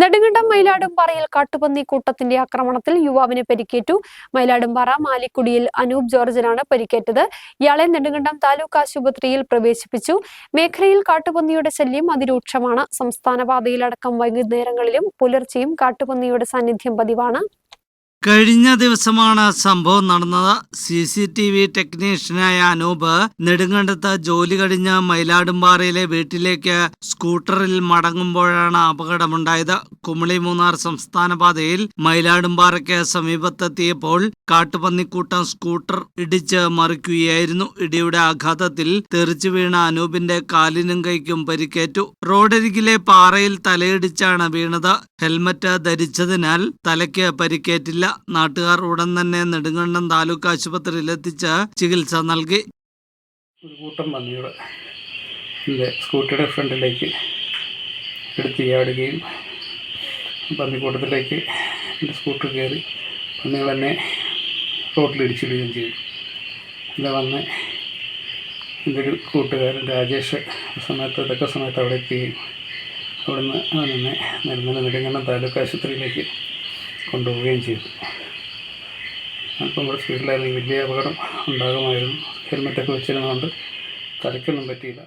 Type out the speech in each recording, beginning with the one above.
നെടുങ്കണ്ടം മയിലാടുംപാറയിൽ കാട്ടുപന്നി കൂട്ടത്തിന്റെ ആക്രമണത്തിൽ യുവാവിന് പരിക്കേറ്റു. മയിലാടുംപാറ മാലിക്കുടിയിൽ അനൂപ് ജോർജിനാണ് പരിക്കേറ്റത്. ഇയാളെ നെടുങ്കണ്ടം താലൂക്ക് ആശുപത്രിയിൽ പ്രവേശിപ്പിച്ചു. മേഖലയിൽ കാട്ടുപന്നിയുടെ ശല്യം അതിരൂക്ഷമാണ്. സംസ്ഥാന പാതയിലടക്കം വൈകുന്നേരങ്ങളിലും പുലർച്ചെയും കാട്ടുപന്നിയുടെ സാന്നിധ്യം പതിവാണ്. കഴിഞ്ഞ ദിവസമാണ് സംഭവം നടന്നത്. സി സി ടി വി ടെക്നീഷ്യനായ അനൂപ് നെടുങ്കണ്ടത്ത് ജോലി കഴിഞ്ഞ് മയിലാടുംപാറയിലെ വീട്ടിലേക്ക് സ്കൂട്ടറിൽ മടങ്ങുമ്പോഴാണ് അപകടമുണ്ടായത്. കുമളി മൂന്നാർ സംസ്ഥാന പാതയിൽ മയിലാടുംപാറയ്ക്ക് സമീപത്തെത്തിയപ്പോൾ കാട്ടുപന്നിക്കൂട്ടം സ്കൂട്ടർ ഇടിച്ച് മറിക്കുകയായിരുന്നു. ഇടിയുടെ ആഘാതത്തിൽ തെറിച്ചു വീണ അനൂപിന്റെ കാലിനും കൈക്കും പരിക്കേറ്റു. റോഡരികിലെ പാറയിൽ തലയിടിച്ചാണ് വീണത്. ഹെൽമറ്റ് ധരിച്ചതിനാൽ തലയ്ക്ക് പരിക്കേറ്റില്ല. നാട്ടുകാർ ഉടൻ തന്നെ നെടുങ്കണ്ടം താലൂക്ക് ആശുപത്രിയിൽ എത്തിച്ച ചികിത്സ നൽകി. ഒരു കൂട്ടം പന്നികൾ എന്റെ സ്കൂട്ടിയുടെ ഫ്രണ്ടിലേക്ക് എടുത്ത് ചാടുകയും പന്നിക്കൂട്ടത്തിലേക്ക് എന്റെ സ്കൂട്ടർ കയറി പന്നികൾ എന്നെ റോട്ടിൽ ഇടിച്ചിടുകയും ചെയ്തു. ഇവിടെ വന്ന് എന്റെ ഒരു കൂട്ടുകാരൻ രാജേഷ് സമയത്ത് ഇതൊക്കെ സമയത്ത് അവിടെ എത്തുകയും അവിടുന്ന് അവൻ എന്നെ നെടുങ്കണ്ടം താലൂക്ക് ആശുപത്രിയിലേക്ക് കൊണ്ടുപോവുകയും ചെയ്തു. അപ്പം ഇവിടെ സ്പീഡിലായിരുന്നു വലിയ അപകടം ഉണ്ടാകുമായിരുന്നു. ഹെൽമെറ്റൊക്കെ വെച്ചിരുന്നതുകൊണ്ട് തലയ്ക്കൊന്നും പറ്റിയില്ല.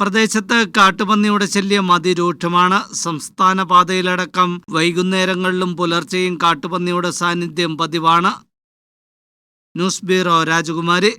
പ്രദേശത്ത് കാട്ടുപന്നിയുടെ ശല്യം അതിരൂക്ഷമാണ്. സംസ്ഥാന പാതയിലടക്കം വൈകുന്നേരങ്ങളിലും പുലർച്ചെയും കാട്ടുപന്നിയുടെ സാന്നിധ്യം പതിവാണ്. ന്യൂസ് ബ്യൂറോ രാജകുമാരി.